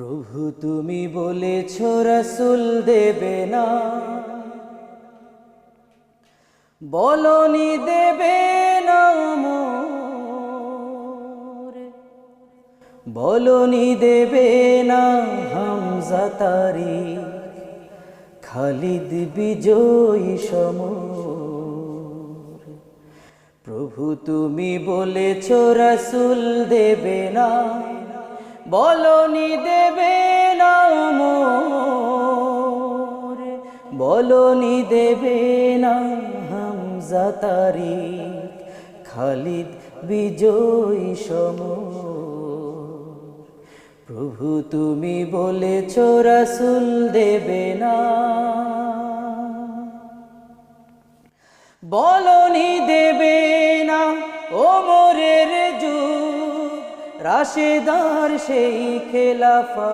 প্রভু, তুমি বলেছ রসুল দেবে না। বলনি দেবে না। বলনি দেবে না হামজা তারি। খালিদ বিজয়ী সমর। প্রভু, তুমি বলেছ রসুল দেবে না। বলনি দেবে না মোরে। বলনি দেবে না খালিদ বিজয়ী সমর প্রভু তুমি বলেছ রসুল দেবে না বলনি দেবে না ওমরের যুগ রাশেদার সেই খেলাফা